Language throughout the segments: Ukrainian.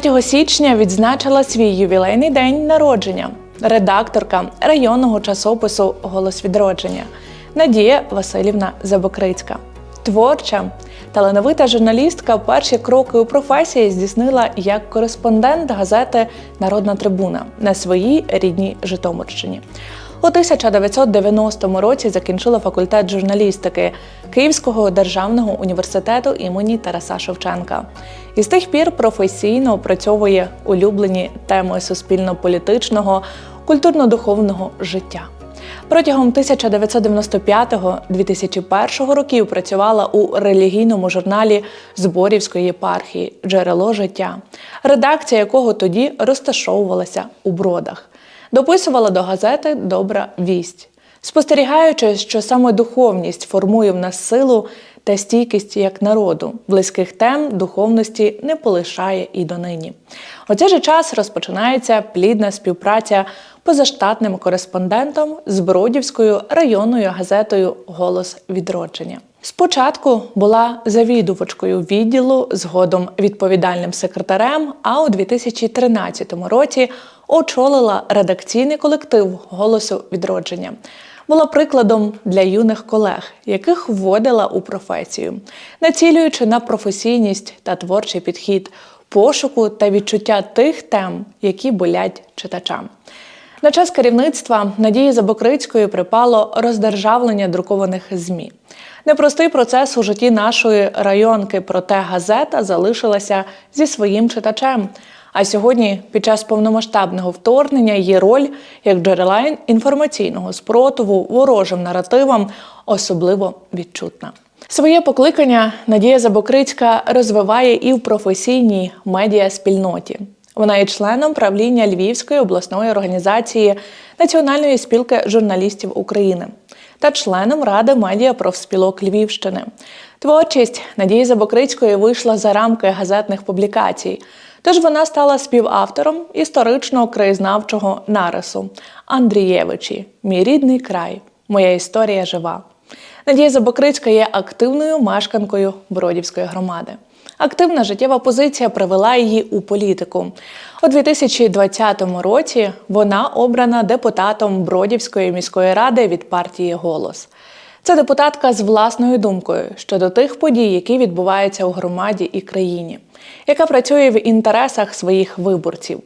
3 січня відзначила свій ювілейний день народження редакторка районного часопису Голос відродження Надія Васильівна Забокрицька. Творча, талановита журналістка перші кроки у професії здійснила як кореспондент газети Народна трибуна на своїй рідній Житомирщині. У 1990 році закінчила факультет журналістики Київського державного університету імені Тараса Шевченка. І з тих пір професійно опрацьовує улюблені теми суспільно-політичного, культурно-духовного життя. Протягом 1995-2001 років працювала у релігійному журналі Зборівської єпархії Джерело життя, редакція якого тоді розташовувалася у бродах. Дописувала до газети Добра вість, спостерігаючи, що саме духовність формує в нас силу та стійкість як народу, близьких тем духовності не полишає і донині. У цей же час розпочинається плідна співпраця позаштатним кореспондентом з Бродівською районною газетою Голос відродження. Спочатку була завідувачкою відділу, згодом відповідальним секретарем, а у 2013 році очолила редакційний колектив Голосу відродження. Була прикладом для юних колег, яких вводила у професію, націлюючи на професійність та творчий підхід, пошуку та відчуття тих тем, які болять читачам. На час керівництва Надії Забокрицької припало роздержавлення друкованих ЗМІ. Непростий процес у житті нашої районки, проте газета залишилася зі своїм читачем. А сьогодні, під час повномасштабного вторгнення, її роль як джерела інформаційного спротиву ворожим наративам особливо відчутна. Своє покликання Надія Забокрицька розвиває і в професійній медіаспільноті. Вона є членом правління Львівської обласної організації Національної спілки журналістів України та членом Ради медіа профспілок Львівщини. Творчість Надії Забокрицької вийшла за рамки газетних публікацій. Тож вона стала співавтором історичного краєзнавчого нарису Андрієвичі Мій рідний край. Моя історія жива. Надія Забокрицька є активною мешканкою Бродівської громади. Активна життєва позиція привела її у політику. У 2020 році вона обрана депутатом Бродівської міської ради від партії Голос. Це депутатка з власною думкою щодо тих подій, які відбуваються у громаді і країні, яка працює в інтересах своїх виборців.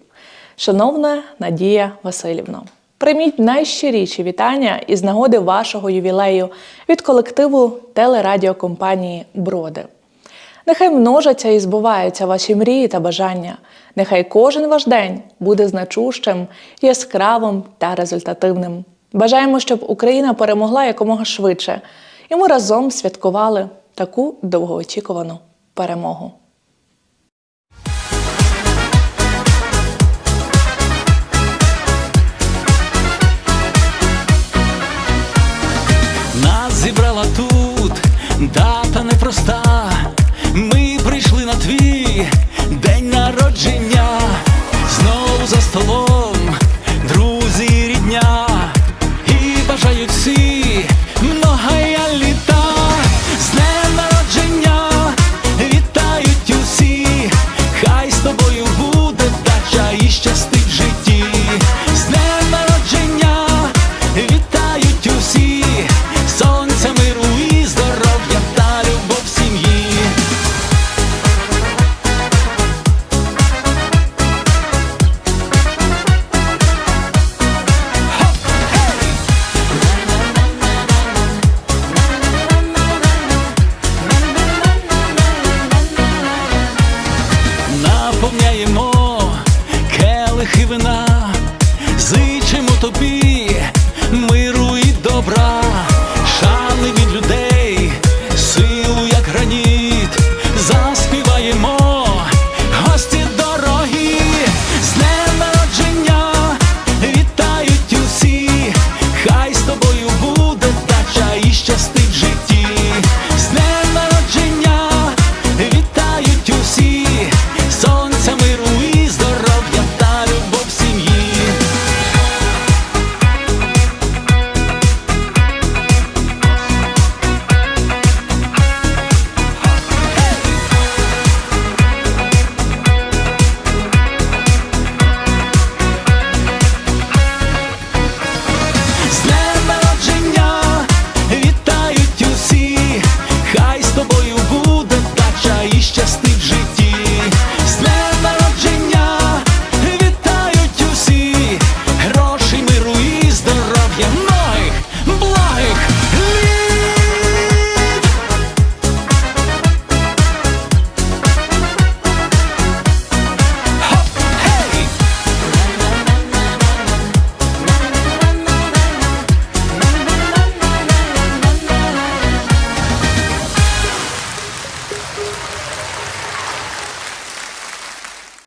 Шановна Надія Васильівна, прийміть найщиріші вітання із нагоди вашого ювілею від колективу телерадіокомпанії Броди. Нехай множаться і збуваються ваші мрії та бажання. Нехай кожен ваш день буде значущим, яскравим та результативним. Бажаємо, щоб Україна перемогла якомога швидше, і ми разом святкували таку довгоочікувану перемогу. Нас зібрала тут дата непроста. Ми прийшли на твій наповняємо і вина, зичимо тобі.